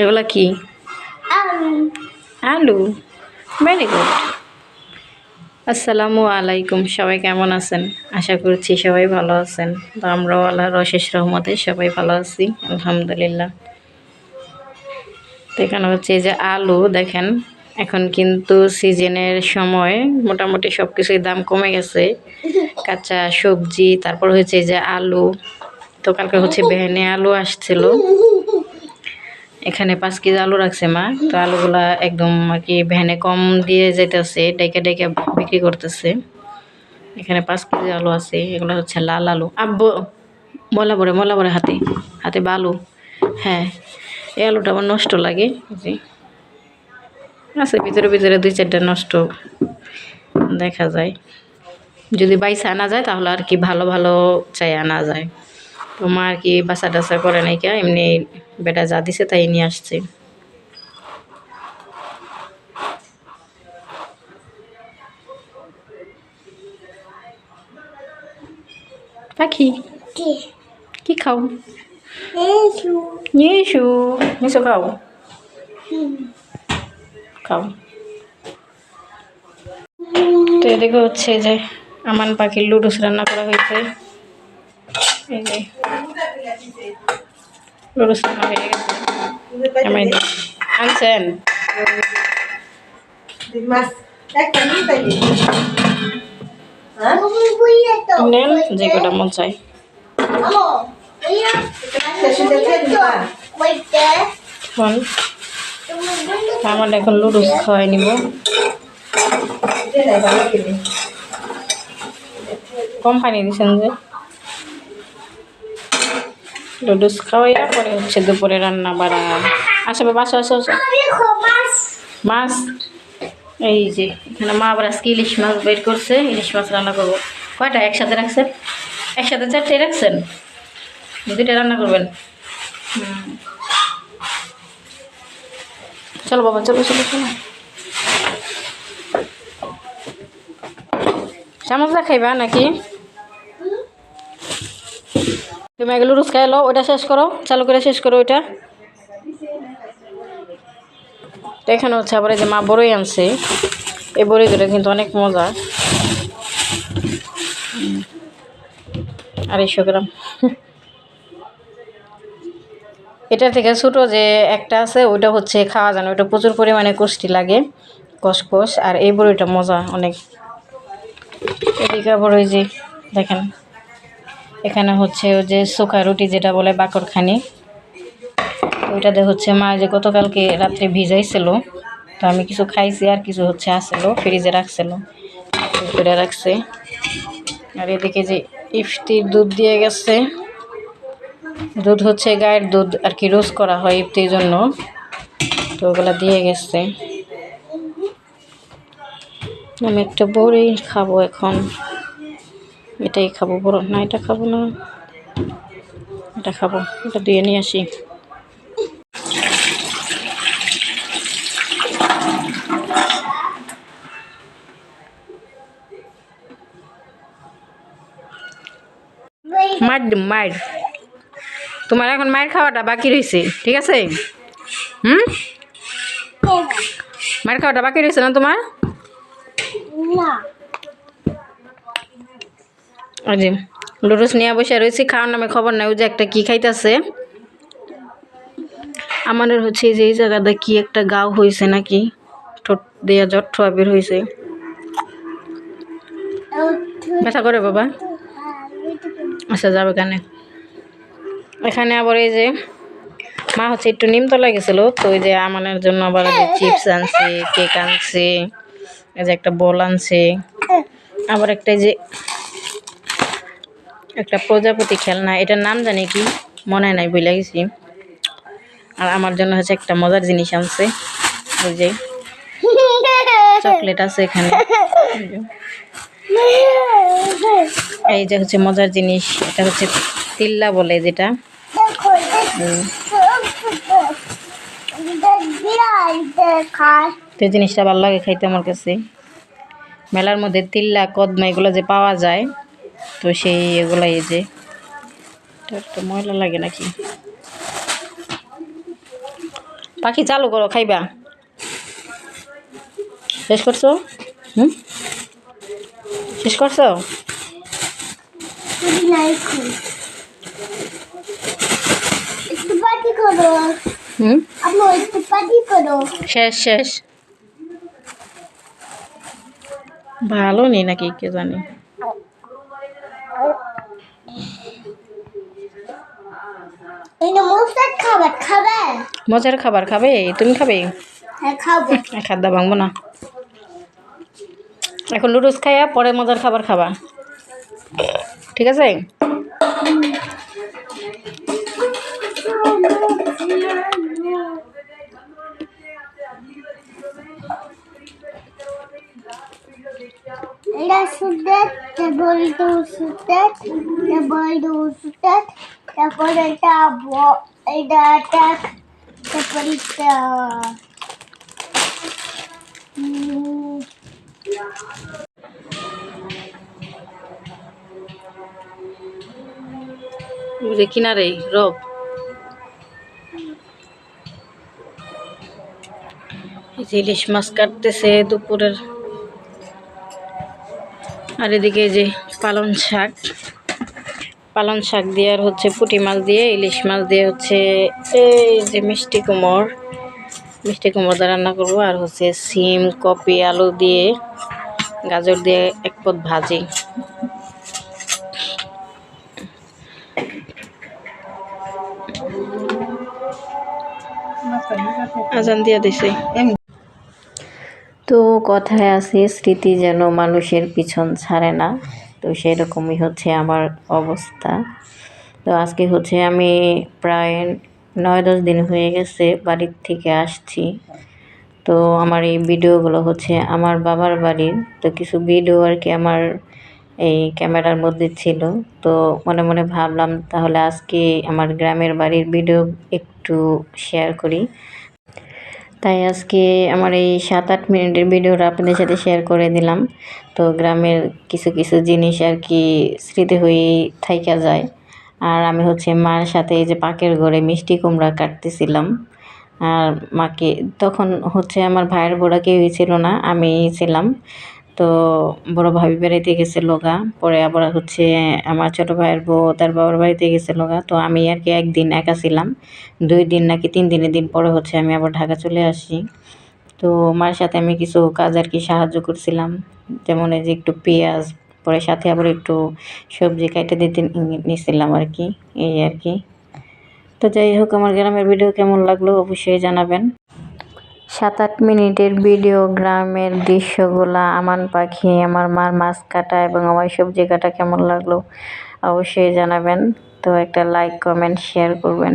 এগুলা কি? আলু। ভেরি গুড আসসালামু আলাইকুম সবাই কেমন আছেন? আশা করছি সবাই ভালো আছেন। তো আমরাও আল্লাহর অশেষ রহমতে সবাই ভালো আছি আলহামদুলিল্লাহ। তো এখানে হচ্ছে এই যে আলু দেখেন এখন কিন্তু সিজনের সময় মোটামুটি সব কিছুই দাম কমে গেছে। কাঁচা সবজি তারপর হচ্ছে এই যে আলু তো কালকে হচ্ছে বেহেনে আলু আসছিল। এখানে পাঁচ কেজি আলু রাখছে মা। তো আলুগুলা একদম আর কি ভ্যানে কম দিয়ে যেতেছে ডেকে ডেকে বিক্রি করতেছে। এখানে পাঁচ কেজি আলু আছে, এগুলো হচ্ছে লাল আলু। আব্বু মলা পরে মলা পরে হাতে হাতে বালু হ্যাঁ এই আলুটা আমার নষ্ট লাগে জি আছে ভিতরে ভিতরে দুই চারটা নষ্ট দেখা যায়। যদি বাইসে আনা যায় তাহলে আর কি ভালো ভালো চাই আনা যায়। তো মা আর কি বাসা টাসা করে নাই কে এমনি বেটা যা দিছে তাই নিয়ে আসছে। পাখি? কি? খাও? নিশু নিশু খাও? খাও। তো এদিকে হচ্ছে যে আমান পাখির লুডুস রান্না করা হয়েছে। এই যে হয়ে গেছে। আমি আনছেন? নেন যে কটা মন চাই আমার এখন লুডুস খাওয়াই নিব। কম পানি দিছেন যে। লুডুস খাওয়াইয়া পরে হচ্ছে দুপুরে রান্না বাড়া। আসো বাবা আসো আসো আসো। মাছ। এই যে এখানে মা আবার আজকে ইলিশ মাছ বের করছে ইলিশ মাছ রান্না করব। কয়টা একসাথে রাখছেন? একসাথে চারটে রাখছেন? দুইটা রান্না করবেন। চলো বাবা চলো চলো চলো। চামচটা খাইবা নাকি? তুমি এগুলো রুচ খাই লো ওইটা শেষ করো, চালু করে শেষ করো ওইটা। এখানে হচ্ছে আবার এই যে মা বড়ই আনছে। এই বড়ি ধরে কিন্তু অনেক মজা। আড়াইশো গ্রাম। এটা থেকে ছোটো যে একটা আছে, ওইটা হচ্ছে খাওয়া যায় না, ওইটা প্রচুর পরিমাণে কুষ্টি লাগে কসকস আর এই বড়িটা মজা অনেক। এদিকে ওই যে দেখেন এখানে হচ্ছে ওই যে শুকা রুটি যেটা বলে বাকরখানি। ওইটাতে হচ্ছে মা যে গতকালকে রাত্রে ভিজাইছিল, তো আমি কিছু খাইছি আর কিছু হচ্ছে আসছিল ফ্রিজে রাখছিল করে রাখছে। আর এদিকে যে ইফতির দুধ দিয়ে গেছে, দুধ হচ্ছে গায়ের দুধ আর কি রোজ করা হয় ইফতির জন্য, তো ওগুলো দিয়ে গেছে। আমি একটা বড়ি খাব এখন। এটাই খাব বড় না, এটা খাব না। এটা খাব, এটা দিয়ে নিয়ে আসি। মার মার। তোমার এখন মায়ের খাওয়াটা বাকি রয়েছে ঠিক আছে? হুম? মায়ের খাওয়াটা বাকি রয়েছে না তোমার? ওই যে লুডুস নিয়ে বসে রয়েছি, খাওয়ার নামে খবর নাই। ওই যে একটা কি খাইতেছে? আমাদের হচ্ছে যে, এই জায়গাটা কি একটা গাও হয়েছে নাকি? ঠোঁট দিয়া জট ঠোয়া বের হয়েছে ব্যথা করে বাবা? আচ্ছা যাবে কেন? এখানে আবার এই যে, মা হচ্ছে একটু নিমতলা গেছিল। তো ওই যে আমানের জন্য আবার চিপস আনছে কেক আনছে, এই যে একটা বল আনছে। আবার একটা যে একটা প্রজাপতি খেলনা, এটার নাম জানি কি, মনে নাই বলে গেছি। আর আমার জন্য হচ্ছে একটা মজার জিনিস আনছে, ওই যে চকলেট আছে এখানে। এই যে। হচ্ছে মজার জিনিস, এটা হচ্ছে তিল্লা বলে যেটা। তো জিনিসটা ভালো লাগে খাইতে আমার কাছে। মেলার মধ্যে তিল্লা, কদমা, এগুলো যে পাওয়া যায় তো সেই এগুলো এই যে। একটু ময়লা লাগে নাকি? পাখি চালু করো খাইবা। শেষ করছ? হুম? শেষ করছ? হুম? শেষ শেষ। ভালো নেই নাকি কে জানি? খাবার খাবে? মজার খাবার খাবে? তুমি খাবে? হ্যাঁ খাব। খাদ্য ভাঙবো না। এখন লুডুস খাইয়া পরে মজার খাবার খাবা। ঠিক আছে? এটা সুদের ওষুধের তারপরে এটা ওষুধের তারপরে এটা এটা অ্যাটাক তারপরে এটা যে কিনারে রব ইলিশ মাছ কাটতেছে দুপুরের। আর এদিকে যে পালন শাক। পালন শাক দিয়ে আর হচ্ছে পুঁটি মাছ দিয়ে, ইলিশ মাছ দিয়ে হচ্ছে এই যে মিষ্টি কুমড়। মিষ্টি কুমড় দিয়ে রান্না করব আর হচ্ছে সিম, কপি, আলু দিয়ে, গাজর দিয়ে এক পদ ভাজি। আজান দিয়ে দিছে। তো কথায় আছে, স্মৃতি যেন মানুষের পিছন ছাড়ে না। তো সেরকমই হচ্ছে আমার অবস্থা। তো আজকে হচ্ছে আমি প্রায় নয় দশ দিন হয়ে গেছে বাড়ির থেকে আসছি। তো আমার এই ভিডিওগুলো হচ্ছে আমার বাবার বাড়ির। তো কিছু ভিডিও আর কি আমার এই ক্যামেরার মধ্যে ছিল। তো মনে মনে ভাবলাম তাহলে আজকে আমার গ্রামের বাড়ির ভিডিও একটু শেয়ার করি। তাই আজকে আমার এই সাত আট মিনিটের ভিডিওটা আপনাদের সাথে শেয়ার করে দিলাম। তো গ্রামের কিছু কিছু জিনিস আর কি স্মৃতি হয়েই থাইকা যায়। আর আমি হচ্ছে মার সাথে এই যে পাকের ঘরে মিষ্টি কুমড়া কাটতেছিলাম। আর মাকে, তখন হচ্ছে আমার ভাইয়ের বোড়া কেউই ছিল না আমি ছিলাম। তো বড় ভাবি বেড়াইতে গেছে লোগা, পরে আবার হচ্ছে আমার ছোট ভাইয়ের বউ তার বাবার বাড়িতে গেছে লোগা। তো আমি আর কি একদিন একা ছিলাম, দুই দিন নাকি তিন দিনের দিন পরে হচ্ছে আমি আবার ঢাকা চলে আসি। তো মার সাথে আমি কিছু কাজ আর কি সাহায্য করছিলাম। যেমন এই যে একটু পেঁয়াজ, পরে সাথে আবার একটু সবজি কাটে দিতে নিয়েছিলাম আর কি, এই আর কি। তো যাই হোক, আমার গ্রামের ভিডিও কেমন লাগল অবশ্যই জানাবেন। সাত আট মিনিটের ভিডিও, গ্রামের দৃশ্যগুলা, আমান পাখি, আমার মার মাছ কাটা এবং আমার সবজি কাটা কেমন লাগল অবশ্যই জানাবেন। তো একটা লাইক কমেন্ট শেয়ার করবেন।